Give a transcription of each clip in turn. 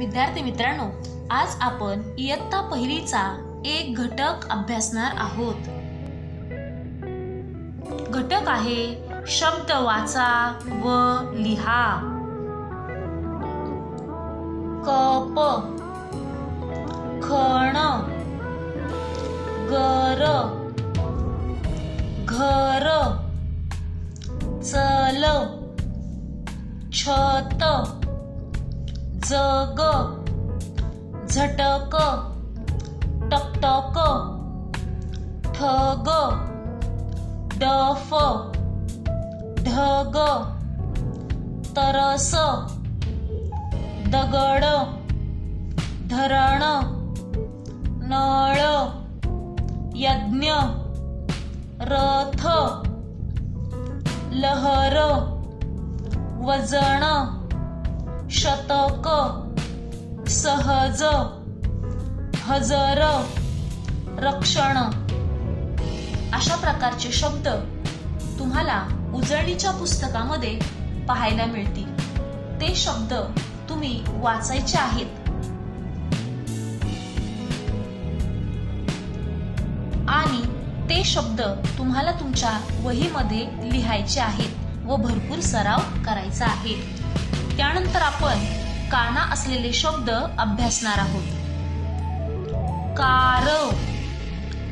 विद्यार्थी मित्रांनो आज आपण इयत्ता पहिलीचा एक घटक अभ्यासणार आहोत. घटक आहे शब्द वाचा व लिहा. कप खण. गर. घर. चल. छत. जग झटक टकटक ठग डफ ढग तरस दगड धरण नळ यज्ञ रथ लहर वजन शतक सहज हजर रक्षण. अशा प्रकारचे शब्द तुम्हाला उजळणीच्या पुस्तकामध्ये पाहायला मिळतील. ते शब्द तुम्ही वाचायचे आहेत. आणि ते शब्द तुम्हाला तुमच्या वहीमध्ये लिहायचे आहेत व भरपूर सराव करायचा आहे. त्यानंतर आपण काना असलेले शब्द अभ्यासणार आहोत. कार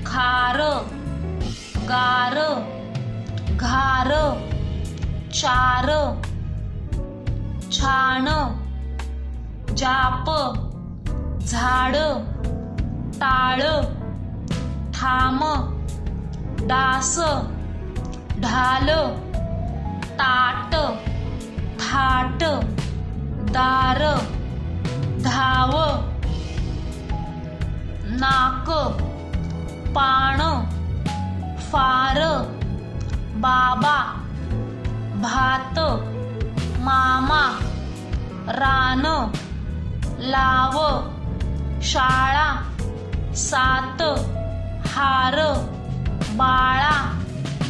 खार गार घार चार छान जाप झाड टाळ थाम डास ढाल ताट थाट. दार धाव नाक पाण फार बाबा भात मामा रान लाव शाळा सात हार बाळा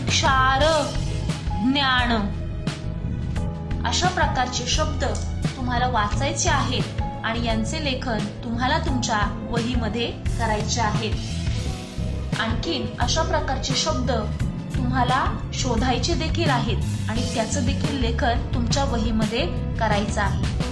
क्षार ज्ञान. अशा प्रकारचे शब्द तुम्हाला वाचायचे आहेत आणि यांचे लेखन तुम्हाला तुमच्या वहीमध्ये करायचे आहेत. आणखीन अशा प्रकारचे शब्द तुम्हाला शोधायचे देखील आहेत आणि त्याचं देखील लेखन तुमच्या वहीमध्ये करायचं आहे.